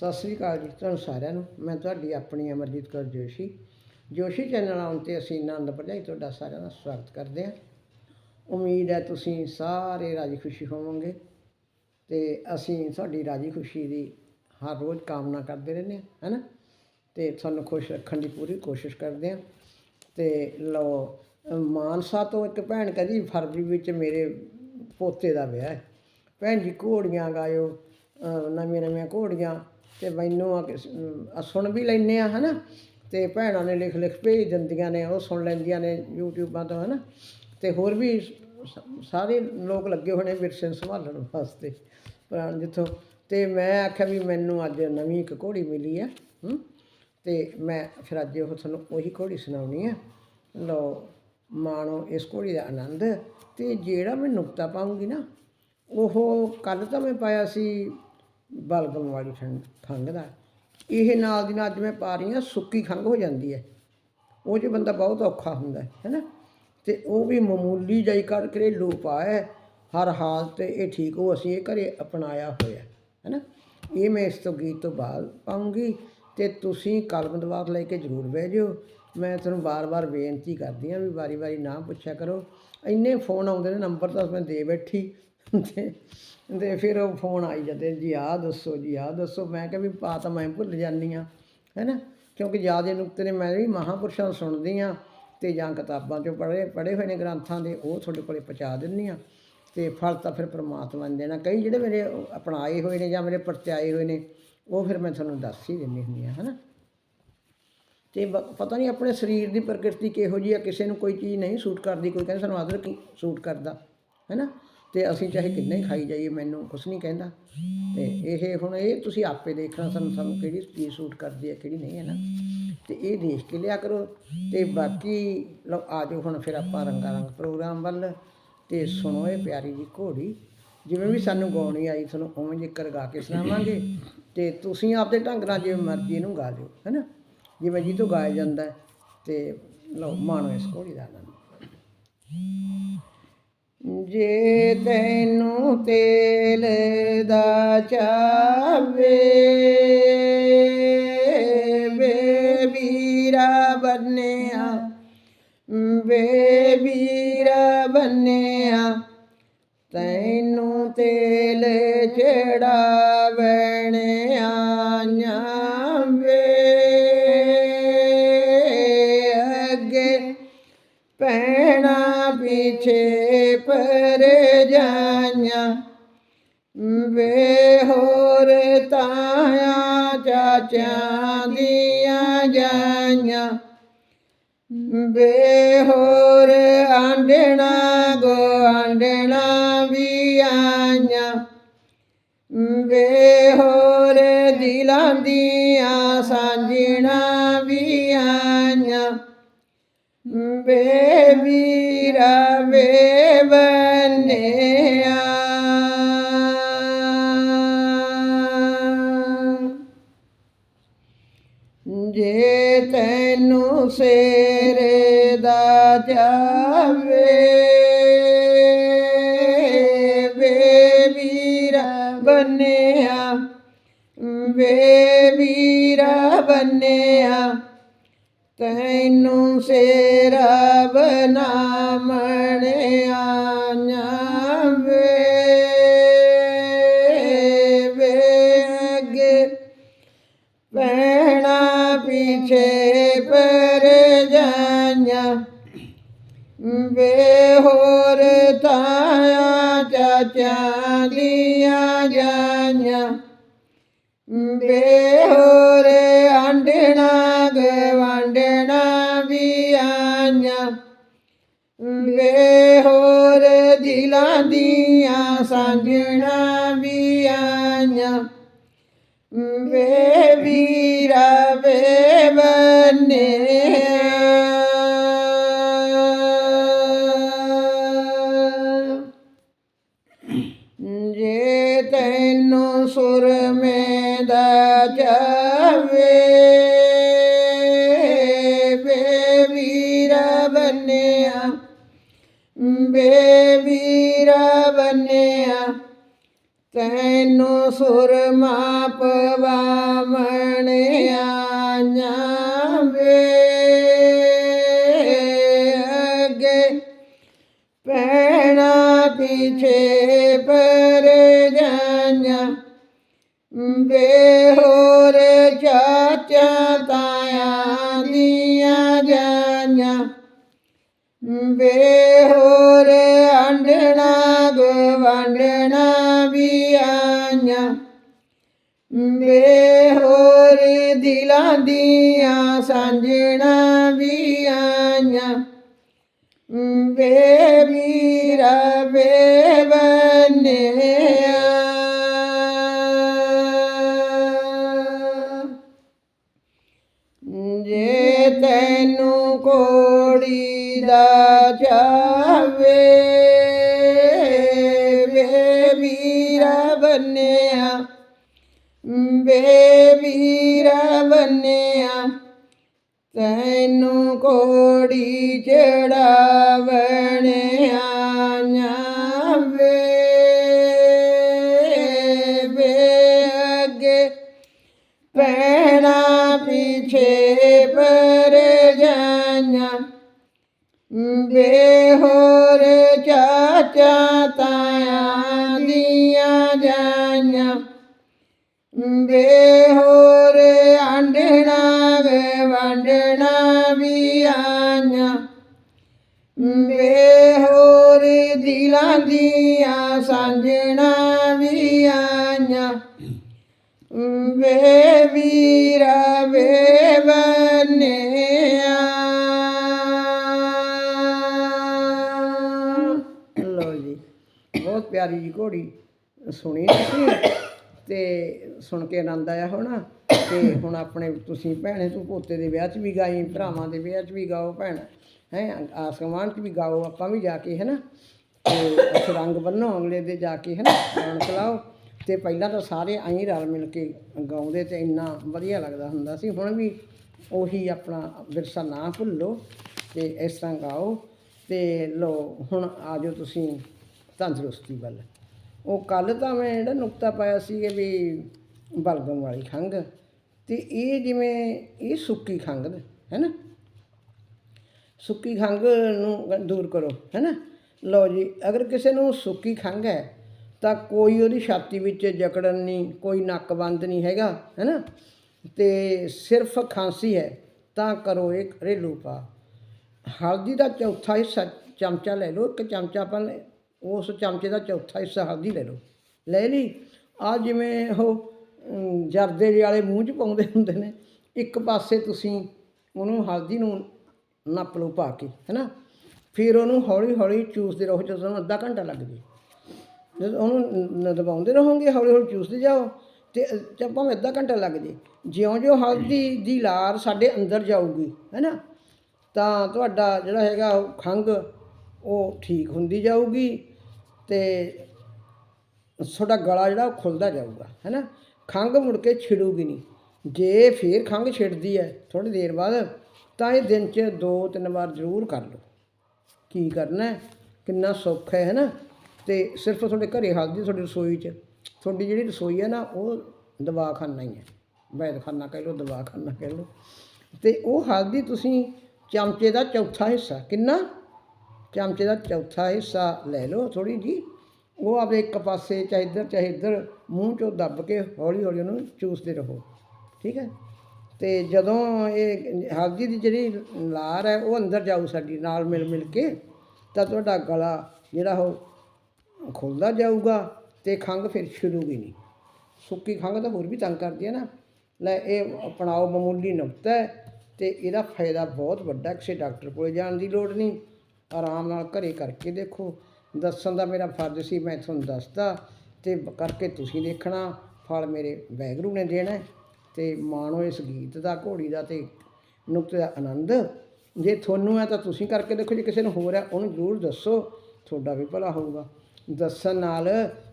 ਸਤਿ ਸ੍ਰੀ ਅਕਾਲ ਜੀ ਤੁਹਾਨੂੰ ਸਾਰਿਆਂ ਨੂੰ। ਮੈਂ ਤੁਹਾਡੀ ਆਪਣੀ ਅਮਰਜੀਤ ਕੌਰ ਜੋਸ਼ੀ। ਜੋਸ਼ੀ ਚੈਨਲ ਆਉਣ ਤੇ ਅਸੀਂ ਆਨੰਦ ਭਰਜਾਈ ਤੁਹਾਡਾ ਸਾਰਿਆਂ ਦਾ ਸਵਾਗਤ ਕਰਦੇ ਹਾਂ। ਉਮੀਦ ਹੈ ਤੁਸੀਂ ਸਾਰੇ ਰਾਜੀ ਖੁਸ਼ੀ ਹੋਵੋਗੇ ਤੇ ਅਸੀਂ ਤੁਹਾਡੀ ਰਾਜੀ ਖੁਸ਼ੀ ਦੀ ਹਰ ਰੋਜ਼ ਕਾਮਨਾ ਕਰਦੇ ਰਹਿੰਦੇ ਹਾਂ ਹੈਨਾ ਤੇ ਤੁਹਾਨੂੰ ਖੁਸ਼ ਰੱਖਣ ਦੀ ਪੂਰੀ ਕੋਸ਼ਿਸ਼ ਕਰਦੇ ਹਾਂ। ਤੇ ਲਓ, ਮਾਨਸਾ ਤੋਂ ਇੱਕ ਭੈਣ ਕਹਿੰਦੀ ਫਰਵਰੀ ਵਿੱਚ ਮੇਰੇ ਪੋਤੇ ਦਾ ਵਿਆਹ ਹੈ। ਭੈਣ ਜੀ ਘੋੜੀਆਂ ਗਾਇਓ ਨਵੀਆਂ ਨਵੀਆਂ ਘੋੜੀਆਂ ਤੇ ਮੈਨੂੰ ਆ ਕੇ ਸੁਣ ਵੀ ਲੈਂਦੇ ਆ, ਹਨਾ? ਤੇ ਭੈਣਾਂ ਨੇ ਲਿਖ ਲਿਖ ਭੇਜ ਦਿੰਦੀਆਂ ਨੇ, ਉਹ ਸੁਣ ਲੈਂਦੀਆਂ ਨੇ ਯੂਟਿਊਬਾਂ ਤੋਂ, ਹਨਾ? ਤੇ ਹੋਰ ਵੀ ਸ- ਸਾਰੇ ਲੋਕ ਲੱਗੇ ਹੋਏ ਨੇ ਵਿਰਸੇ ਨੂੰ ਸੰਭਾਲਣ ਵਾਸਤੇ, ਪੁਰਾਣ ਜਿੱਥੋਂ। ਤੇ ਮੈਂ ਆਖਿਆ ਵੀ ਮੈਨੂੰ ਅੱਜ ਨਵੀਂ ਇੱਕ ਘੋੜੀ ਮਿਲੀ ਆ, ਹੂੰ? ਤੇ ਮੈਂ ਫਿਰ ਅੱਜ ਉਹ ਤੁਹਾਨੂੰ ਉਹੀ ਘੋੜੀ ਸੁਣਾਉਣੀ ਆ। ਲਓ, ਮਾਣੋ, ਇਸ ਘੋੜੀ ਦਾ ਆਨੰਦ। ਤੇ ਜਿਹੜਾ ਮੈਂ ਨੁਕਤਾ ਪਾਉਂਗੀ ਨਾ, ਉਹ ਕੱਲ ਤਾਂ ਮੈਂ ਪਾਇਆ ਸੀ ਬਲਗਮ ਵਾਲੀ ਠੰਡ ਖੰਘ ਦਾ ਇਹ ਨਾਲ ਦੀ ਨਾਲ ਅੱਜ ਮੈਂ ਪਾ ਰਹੀ ਹਾਂ ਸੁੱਕੀ ਖੰਘ ਹੋ ਜਾਂਦੀ ਹੈ। ਉਹ 'ਚ ਬੰਦਾ ਬਹੁਤ ਔਖਾ ਹੁੰਦਾ ਹੈ ਹੈਨਾ? ਤੇ ਉਹ ਵੀ ਮਾਮੂਲੀ ਜਾਈ ਕਰ ਘਰੇਲੂ ਉਪਾਅ ਹਰ ਹਾਲਤ ਤੇ ਇਹ ਠੀਕ ਹੋ ਅਸੀਂ ਇਹ ਘਰੇ ਅਪਣਾਇਆ ਹੋਇਆ, ਹੈਨਾ? ਇਹ ਮੈਂ ਇਸ ਤੋਂ ਗੀਤ ਤੋਂ ਬਾਅਦ ਪਾਉਂਗੀ ਤੇ ਤੁਸੀਂ ਕਲਮ ਦਵਾਤ ਲੈ ਕੇ ਜ਼ਰੂਰ ਬਹਿ ਜਿਓ। ਮੈਂ ਤੁਹਾਨੂੰ ਬਾਰ-ਬਾਰ ਬੇਨਤੀ ਕਰਦੀ ਹਾਂ ਵੀ ਵਾਰੀ-ਵਾਰੀ ਨਾ ਪੁੱਛਿਆ ਕਰੋ। ਇੰਨੇ ਫੋਨ ਆਉਂਦੇ ਨੇ, ਨੰਬਰ ਤਾਂ ਮੈਂ ਦੇ ਬੈਠੀ। ਤੇ ਤੇ ਫਿਰ ਉਹ ਫੋਨ ਆਈ ਜਾਂਦੇ, ਜੀ ਆਹ ਦੱਸੋ, ਜੀ ਆਹ ਦੱਸੋ। ਮੈਂ ਕਿਹਾ ਵੀ ਪਾ ਤਾਂ ਮੈਂ ਭੁੱਲ ਜਾਂਦੀ ਹਾਂ, ਹੈਨਾ? ਕਿਉਂਕਿ ਜ਼ਿਆਦਾ ਨੁਕਤੇ ਨੇ ਮੈਂ ਵੀ ਮਹਾਂਪੁਰਸ਼ਾਂ ਤੋਂ ਸੁਣਦੀ ਹਾਂ ਤੇ ਜਾਂ ਕਿਤਾਬਾਂ ਚੋਂ ਪੜ੍ਹੇ ਪੜ੍ਹੇ ਹੋਏ ਨੇ ਗ੍ਰੰਥਾਂ ਦੇ, ਉਹ ਤੁਹਾਡੇ ਕੋਲੇ ਪਹੁੰਚਾ ਦਿੰਦੀ ਹਾਂ। ਤੇ ਫਲ ਤਾਂ ਫਿਰ ਪ੍ਰਮਾਤਮਾ ਨੇ ਦੇਣਾ। ਕਈ ਜਿਹੜੇ ਮੇਰੇ ਅਪਣਾਏ ਹੋਏ ਨੇ ਜਾਂ ਮੇਰੇ ਪਰਚਾਏ ਹੋਏ ਨੇ, ਉਹ ਫਿਰ ਮੈਂ ਤੁਹਾਨੂੰ ਦੱਸ ਹੀ ਦਿੰਦੀ ਹੁੰਦੀ ਹਾਂ, ਹੈਨਾ? ਤੇ ਬ- ਪਤਾ ਨਹੀਂ ਆਪਣੇ ਸਰੀਰ ਦੀ ਪ੍ਰਕਿਰਤੀ ਕਿਹੋ ਜਿਹੀ ਆ, ਕਿਸੇ ਨੂੰ ਕੋਈ ਚੀਜ਼ ਨਹੀਂ ਸੂਟ ਕਰਦੀ, ਕੋਈ ਕਹਿੰਦਾ ਸਾਨੂੰ ਅਦਰਕ ਹੀ ਸੂਟ ਕਰਦਾ, ਹੈਨਾ? ਤੇ ਅਸੀਂ ਚਾਹੇ ਕਿੰਨਾ ਹੀ ਖਾਈ ਜਾਈਏ ਮੈਨੂੰ ਕੁਛ ਨਹੀਂ ਕਹਿੰਦਾ। ਤੇ ਇਹ ਹੁਣ ਇਹ ਤੁਸੀਂ ਆਪੇ ਦੇਖਣਾ ਸਾਨੂੰ ਸਾਨੂੰ ਕਿਹੜੀ ਚੀਜ਼ ਸੂਟ ਕਰਦੀ ਹੈ ਕਿਹੜੀ ਨਹੀਂ ਹੈ ਨਾ। ਤੇ ਇਹ ਦੇਖ ਕੇ ਲਿਆ ਕਰੋ। ਤੇ ਬਾਕੀ ਲਓ ਆ ਜਾਓ ਹੁਣ ਫਿਰ ਆਪਾਂ ਰੰਗਾ ਰੰਗ ਪ੍ਰੋਗਰਾਮ ਵੱਲ। ਤੇ ਸੁਣੋ ਇਹ ਪਿਆਰੀ ਜੀ ਘੋੜੀ। ਜਿਵੇਂ ਵੀ ਸਾਨੂੰ ਗਾਉਣੀ ਆਈ ਤੁਹਾਨੂੰ ਉਵੇਂ ਜਿਕਰ ਗਾ ਕੇ ਸੁਣਾਵਾਂਗੇ। ਤੇ ਤੁਸੀਂ ਆਪਦੇ ਢੰਗ ਨਾਲ ਜਿਵੇਂ ਮਰਜ਼ੀ ਇਹਨੂੰ ਗਾ ਲਿਓ ਹੈਨਾ। ਜਿਵੇਂ ਜੀ ਤੋਂ ਗਾਇਆ ਜਾਂਦਾ ਤੇ ਲਓ ਮਾਣੋ ਇਸ ਘੋੜੀ ਦਾ ਆਨੰਦ। ਜੇ ਤੈਨੂੰ ਤੇਲ ਦਾ ਚਾਵੇ ਵੇ ਵੀਰਾ ਬੰਨਿਆ ਵੇ ਵੀਰਾ ਬੰਨਿਆ ਤੈਨੂੰ ਤੇਲ ਪਿਛੇ ਪਰ ਜਾਈਆਂ। ਵੇ ਹੋਰ ਤਾਇਆ ਚਾਚਿਆਂ ਦੀਆਂ ਜਾਈਆਂ। ਵੇ ਹੋਰ ਆਂਡਣਾ ਗੋਆਂਡਣਾ ਵੀ ਆਈਆਂ। ਵੇ ਹੋਰ ਦਿਲਾਂ ਦੀਆਂ ਸਾਂਝਣਾ ਵੀਰਾ ਵੇ ਬੰਨਿਆ ਜੇ ਤੈਨੂੰ ਸੇਰੇ ਦਾ ਜਾਵੇ ਵੇ ਵੀਰਾ ਬੰਨਿਆ ਵੇ ਵੀਰਾ ਬੰਨਿਆ ਤੈਨੂੰ ਸੇਰਾ ਬਨਾਮਣ ਆਈਆਂ ਵੇ ਵੇ ਅੱਗੇ ਪਿਛੇ ਪਰ ਜਾਈਆਂ। ਵੇ ਹੋਰ ਤਾਇਆ ਚਾਚਿਆਂ ਦੀਆਂ ਜਾਈਆਂ। ਵੇ ਹੋਰ ਹੋਰ ਦਿਲਾਂ ਦੀਆਂ ਸਾਂਝਣਾ ਵੀ ਆਈਆਂ। ਵੇ ਵੀਰਾ ਵੇ ਬੰਨਿਆ ਤੈਨੂੰ ਸੁਰਮਾ ਪਵਾਵਣ ਆਈਆਂ ਵੇ। ਅੱਗੇ ਪੈਣਾ ਪਿਛੇ ਪਰ ਜਾਈਆਂ ਬੇਹੋਰ ਚਾਚਾ ਤਾਇਆ ਦੀਆਂ ਜਾਈਆਂ ਬੇਹੋਰ ਗਵੰਡਣਾ ਵੀ ਆਈਆਂ ਬੇਹੋਰ ਦਿਲਾਂ ਦੀਆਂ ਸਾਂਝਣਾ ਵੀ ਆਈਆਂ। ਵੇ ਵੀਰਾ ਵੇ ਵੇ ਵੀਰਾ ਬੰਨਿਆ, ਤੈਨੂੰ ਕੋੜੀ ਚੜਾਵਣ ਆਈਆਂ ਵੇ ਵੇ ਅੱਗੇ ਪੈਣਾ ਪਿਛੇ ਪਰ ਜਾਈਆਂ, ਬੇਹੋਰ ਚਾਚਾ ਤਾਇਆ ਬੇਹੋਰ ਆਂਡਣਾ ਵੰਡਣਾ ਵੀ ਆਈਆਂ। ਬੇਹੋਰ ਦਿਲਾਂ ਦੀਆਂ ਸਾਂਝਣਾ ਵੀ ਆਈਆਂ। ਵੇ ਵੀਰਾ ਵੇ ਬੰਨਿਆ। ਲੋ ਜੀ, ਬਹੁਤ ਪਿਆਰੀ ਜੀ ਘੋੜੀ, ਸੁਣੀ ਤੁਸੀਂ? ਤੇ ਸੁਣ ਕੇ ਆਨੰਦ ਆਇਆ ਹੋਣਾ ਤੇ ਹੁਣ ਆਪਣੇ ਤੁਸੀਂ ਭੈਣੇ ਤੂੰ ਪੋਤੇ ਦੇ ਵਿਆਹ 'ਚ ਵੀ ਗਾਈ, ਭਰਾਵਾਂ ਦੇ ਵਿਆਹ 'ਚ ਵੀ ਗਾਓ ਭੈਣ, ਹੈ, ਆਸਮਾਨ 'ਚ ਵੀ ਗਾਓ ਆਪਾਂ ਵੀ ਜਾ ਕੇ ਹੈ ਨਾ ਤੇ ਉੱਥੇ ਰੰਗ ਬੰਨੋ ਅਗਲੇ ਦੇ ਜਾ ਕੇ ਹੈ ਨਾ ਰੌਣਕ ਲਾਓ ਤੇ ਪਹਿਲਾਂ ਤਾਂ ਸਾਰੇ ਐਂ ਰਲ ਮਿਲ ਕੇ ਗਾਉਂਦੇ ਤੇ ਇੰਨਾ ਵਧੀਆ ਲੱਗਦਾ ਹੁੰਦਾ ਸੀ। ਹੁਣ ਵੀ ਉਹੀ ਆਪਣਾ ਵਿਰਸਾ ਨਾ ਭੁੱਲੋ ਤੇ ਇਸ ਤਰ੍ਹਾਂ ਗਾਓ ਤੇ ਲੋ ਹੁਣ ਆਜੋ ਤੁਸੀਂ ਤੰਦਰੁਸਤੀ ਵੱਲ। ਉਹ ਕੱਲ ਤਾਂ ਮੈਂ ਜਿਹੜਾ ਨੁਕਤਾ ਪਾਇਆ ਸੀ ਕਿ ਵੀ ਬਲਗਮ ਵਾਲੀ ਖੰਘ ਤੇ ਇਹ ਜਿਵੇਂ ਇਹ ਸੁੱਕੀ ਖੰਘ ਹੈ ਨਾ? ਸੁੱਕੀ ਖੰਘ ਨੂੰ ਦੂਰ ਕਰੋ, ਹੈ ਨਾ? ਲਓ ਜੀ, ਅਗਰ ਕਿਸੇ ਨੂੰ ਸੁੱਕੀ ਖੰਘ ਹੈ, ਤਾਂ ਕੋਈ ਉਹਦੀ ਛਾਤੀ ਵਿੱਚ ਜਕੜਨ ਨਹੀਂ, ਕੋਈ ਨੱਕਬੰਦ ਨਹੀਂ ਹੈਗਾ, ਹੈ ਨਾ? ਤੇ ਸਿਰਫ ਖਾਂਸੀ ਹੈ, ਤਾਂ ਕਰੋ ਇਹ ਘਰੇਲੂ ਉਪਾਅ। ਹਲਦੀ ਦਾ ਚੌਥਾ ਹਿੱਸਾ ਚਮਚਾ ਲੈ ਲਓ, ਇੱਕ ਚਮਚਾ ਆਪਾਂ ਉਸ ਚਮਚੇ ਦਾ ਚੌਥਾ ਹਿੱਸਾ ਹਲਦੀ ਲੈ ਲਓ। ਲੈ ਲਈ। ਆ ਜਿਵੇਂ ਉਹ ਜਰਦੇ ਜਿਹੇ ਵਾਲੇ ਮੂੰਹ 'ਚ ਪਾਉਂਦੇ ਹੁੰਦੇ ਨੇ, ਇੱਕ ਪਾਸੇ ਤੁਸੀਂ ਉਹਨੂੰ ਹਲਦੀ ਨੂੰ ਨੱਪ ਲਓ ਪਾ ਕੇ, ਹੈਨਾ? ਫਿਰ ਉਹਨੂੰ ਹੌਲੀ ਹੌਲੀ ਚੂਸਦੇ ਰਹੋ, ਜਦੋਂ ਤੁਹਾਨੂੰ ਅੱਧਾ ਘੰਟਾ ਲੱਗ ਜੇ। ਜਦੋਂ ਉਹਨੂੰ ਦਬਾਉਂਦੇ ਰਹੋਗੇ ਹੌਲੀ ਹੌਲੀ ਚੂਸਦੇ ਜਾਓ ਤੇ ਭਾਵੇਂ ਅੱਧਾ ਘੰਟਾ ਲੱਗ ਜੇ। ਜਿਉਂ-ਜਿਉਂ ਹਲਦੀ ਦੀ ਲਾਰ ਸਾਡੇ ਅੰਦਰ ਜਾਊਗੀ, ਹੈਨਾ? ਤਾਂ ਤੁਹਾਡਾ ਜਿਹੜਾ ਹੈਗਾ ਉਹ ਖੰਘ, ਉਹ ਠੀਕ ਹੁੰਦੀ ਜਾਊਗੀ। ਤੇ ਤੁਹਾਡਾ ਗਲਾ ਜਿਹੜਾ ਉਹ ਖੁੱਲਦਾ ਜਾਊਗਾ ਹੈਨਾ ਖੰਘ ਮੁੜ ਕੇ ਛਿੜੂਗੀ ਨਹੀਂ। ਜੇ ਫੇਰ ਖੰਘ ਛਿੜਦੀ ਹੈ ਥੋੜੀ ਦੇਰ ਬਾਅਦ, ਤਾਂ ਇਹ ਦਿਨ 'ਚ ਦੋ ਤਿੰਨ ਵਾਰ ਜ਼ਰੂਰ ਕਰ ਲਓ। ਕੀ ਕਰਨਾ ਕਿੰਨਾ ਸੌਖਾ ਹੈ ਨਾ? ਤੇ ਸਿਰਫ ਤੁਹਾਡੇ ਘਰੇ ਹਲਦੀ ਤੁਹਾਡੀ ਰਸੋਈ 'ਚ, ਤੁਹਾਡੀ ਜਿਹੜੀ ਰਸੋਈ ਹੈ ਨਾ, ਉਹ ਦਵਾਖਾਨਾ ਹੀ ਹੈ। ਵੈਦਖਾਨਾ ਕਹਿ ਲਓ, ਦਵਾਖਾਨਾ ਕਹਿ ਲਓ। ਤੇ ਉਹ ਹਲਦੀ ਤੁਸੀਂ ਚਮਚੇ ਦਾ ਚੌਥਾ ਹਿੱਸਾ, ਕਿੰਨਾ? ਚਮਚੇ ਦਾ ਚੌਥਾ ਹਿੱਸਾ ਲੈ ਲਓ ਥੋੜੀ ਜੀ ਉਹ ਆਪਦੇ ਇੱਕ ਪਾਸੇ ਚਾਹੇ ਇੱਧਰ ਚਾਹੇ ਇੱਧਰ ਮੂੰਹ 'ਚੋਂ ਦੱਬ ਕੇ ਹੌਲੀ ਹੌਲੀ ਉਹਨੂੰ ਚੂਸਦੇ ਰਹੋ, ਠੀਕ ਹੈ? ਤੇ ਜਦੋਂ ਇਹ ਹਲਦੀ ਦੀ ਜਿਹੜੀ ਲਾਰ ਹੈ ਉਹ ਅੰਦਰ ਜਾਊ ਸਾਡੀ ਨਾਲ ਮਿਲ ਮਿਲ ਕੇ, ਤਾਂ ਤੁਹਾਡਾ ਗਲਾ ਜਿਹੜਾ ਉਹ ਖੁੱਲਦਾ ਜਾਊਗਾ ਤੇ ਖੰਘ ਫਿਰ ਛਿੜੂਗੀ ਨਹੀਂ। ਸੁੱਕੀ ਖੰਘ ਤਾਂ ਹੋਰ ਵੀ ਤੰਗ ਕਰਦੀ ਹੈ ਨਾ। ਲੈ ਇਹ ਅਪਣਾਓ ਮਾਮੂਲੀ ਨੁਕਤਾ ਹੈ ਤੇ ਇਹਦਾ ਫਾਇਦਾ ਬਹੁਤ ਵੱਡਾ, ਕਿਸੇ ਡਾਕਟਰ ਕੋਲ ਜਾਣ ਦੀ ਲੋੜ ਨਹੀਂ। ਆਰਾਮ ਨਾਲ ਘਰੇ ਕਰਕੇ ਦੇਖੋ। ਦੱਸਣ ਦਾ ਮੇਰਾ ਫਰਜ਼ ਸੀ, ਮੈਂ ਤੁਹਾਨੂੰ ਦੱਸਦਾ ਤੇ ਕਰਕੇ ਤੁਸੀਂ ਦੇਖਣਾ। ਫਲ ਮੇਰੇ ਵੈਗਰੂ ਨੇ ਦੇਣਾ ਹੈ ਤੇ ਮਾਣੋ ਇਸ ਗੀਤ ਦਾ, ਘੋੜੀ ਦਾ ਤੇ ਨੁਕਤੇ ਦਾ ਆਨੰਦ। ਜੇ ਤੁਹਾਨੂੰ ਹੈ ਤਾਂ ਤੁਸੀਂ ਕਰਕੇ ਦੇਖੋ, ਜੇ ਕਿਸੇ ਨੂੰ ਹੋਰ ਹੈ, ਉਹਨੂੰ ਜ਼ਰੂਰ ਦੱਸੋ। ਤੁਹਾਡਾ ਵੀ ਭਲਾ ਹੋਊਗਾ। ਦੱਸਣ ਨਾਲ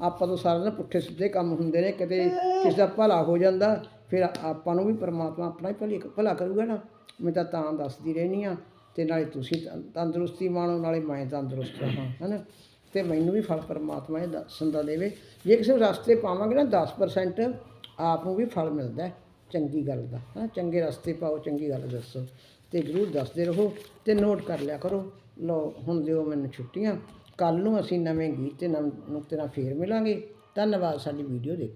ਆਪਾਂ ਤੋਂ ਸਾਰਿਆਂ ਦੇ ਪੁੱਠੇ ਸਿੱਧੇ ਕੰਮ ਹੁੰਦੇ ਨੇ ਕਦੇ ਕਿਸੇ ਦਾ ਭਲਾ ਹੋ ਜਾਂਦਾ, ਫਿਰ ਆਪਾਂ ਨੂੰ ਵੀ ਪਰਮਾਤਮਾ ਆਪਣਾ ਹੀ ਭਲੀ ਭਲਾ ਕਰੂਗਾ ਨਾ। ਮੈਂ ਤਾਂ ਤਾਂ ਦੱਸਦੀ ਰਹਿੰਦੀ ਆ ਤੇ ਨਾਲੇ ਤੁਸੀਂ ਤੰਦਰੁਸਤੀ ਮਾਣੋ, ਨਾਲੇ ਮੈਂ ਤੰਦਰੁਸਤ ਰਹਾਂ ਹੈਨਾ? ਤੇ ਮੈਨੂੰ ਵੀ ਫਲ ਪਰਮਾਤਮਾ ਇਹ ਦਰਸ਼ਨ ਦਾ ਦੇਵੇ। ਜੇ ਕਿਸੇ ਰਸਤੇ ਪਾਵਾਂਗੇ ਨਾ 10% ਆਪ ਨੂੰ ਵੀ ਫਲ ਮਿਲਦਾ ਹੈ, ਚੰਗੀ ਗੱਲ ਦਾ ਹਾਂ ਚੰਗੇ ਰਸਤੇ ਪਾਓ, ਚੰਗੀ ਗੱਲ ਦੱਸੋ। ਤੇ ਜ਼ਰੂਰ ਦੱਸਦੇ ਰਹੋ ਤੇ ਨੋਟ ਕਰ ਲਿਆ ਕਰੋ। ਲਓ, ਹੁਣ ਦਿਓ ਮੈਨੂੰ ਛੁੱਟੀਆਂ। ਕੱਲ ਨੂੰ ਅਸੀਂ ਨਵੇਂ ਗੀਤ ਤੇ ਨਵੇਂ, ਨੁਕਤੇ ਨਾਲ ਫੇਰ ਮਿਲਾਂਗੇ। ਧੰਨਵਾਦ, ਸਾਡੀ ਵੀਡੀਓ ਦੇਖ